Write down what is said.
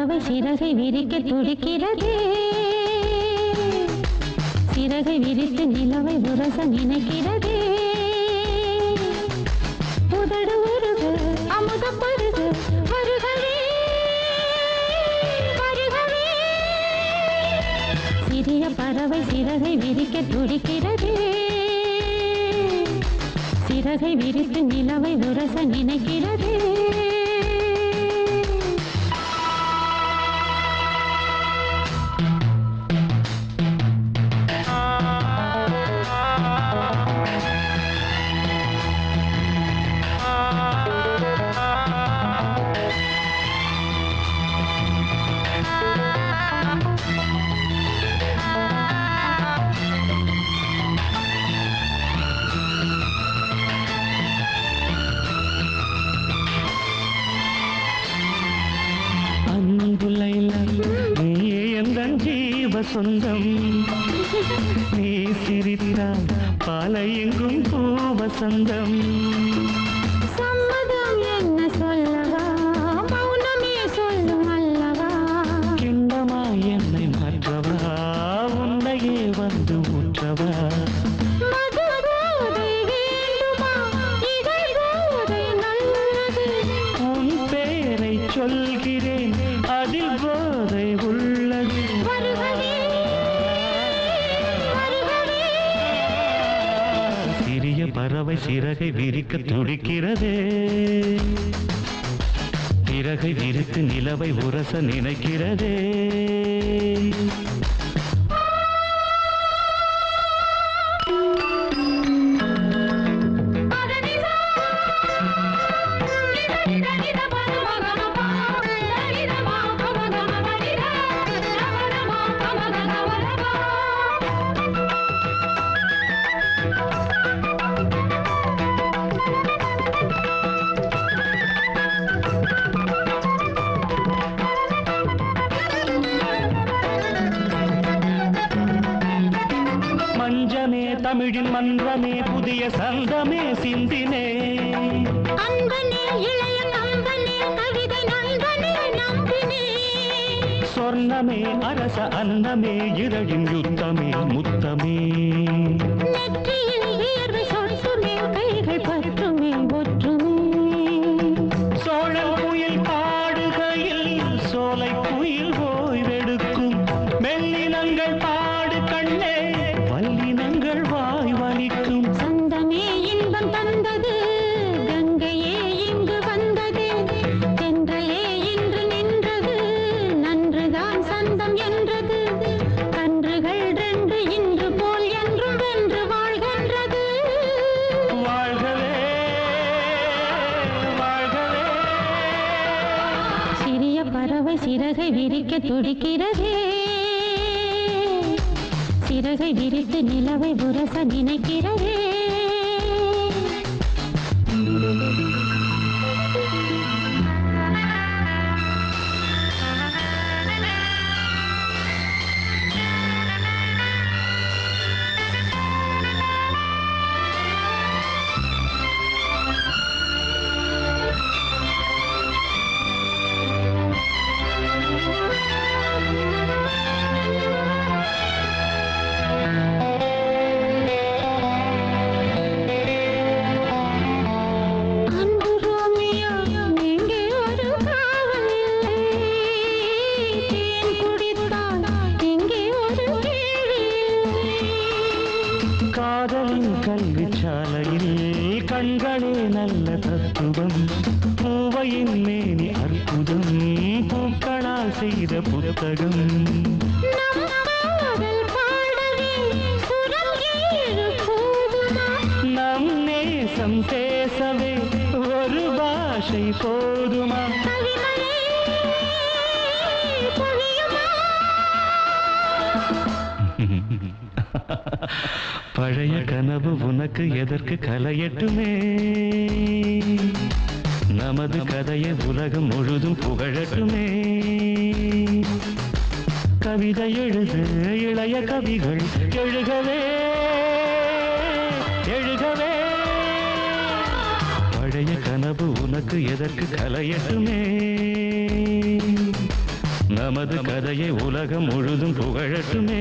பறவை சிறகை விரிக்க துடிக்கிறது. சிறகை விரித்து நிலவை உரச நினைக்கிறது. உதடு உருக அமுத பருக வருகவே வருகவே. சிறிய பறவை சிறகை விரிக்க துடிக்கிறது. சிறகை விரித்து நிலவை உரச நினைக்கிறது. சொந்தம் நீ சிரித்தால் பாலை எங்கும் பூவசந்தம் பறவை சிறகை விரிக்க துடிக்கிறதே. சிறகை விரித்து நிலவை உரச நினைக்கிறதே. தமிழின் மன்றமே புதிய சந்தமே சிந்தினே. சொர்ணமே அரச அன்னமே இதழின் யுத்தமே முத்தமே. சோழல் குயில் பாடுகையில் சோலை குயில் ஓய்வெடுக்கும். மெல்லினங்கள் பாடு சிறகை விரிக்க துடிக்கிறதே. சிறகை விரித்து நிலவை உரச நினைக்கிறதே. காதலின் கல்வி சாலையில் கண்களே நல்ல தத்துவம். பூவையின் மேனி அற்புதம். பூக்களால் செய்த புத்தகம். நம் நேசம் பேசவே ஒரு பாஷை போதுமா? பழைய கனவு உனக்கு எதற்கு கலையட்டுமே? நமது கதையை உலகம் முழுதும் புகழட்டுமே. கவிதை எழுது இளைய கவிகள் எழுகவே எழுகவே. பழைய கனவு உனக்கு எதற்கு கலையட்டுமே? நமது கதையை உலகம் முழுதும் புகழட்டுமே.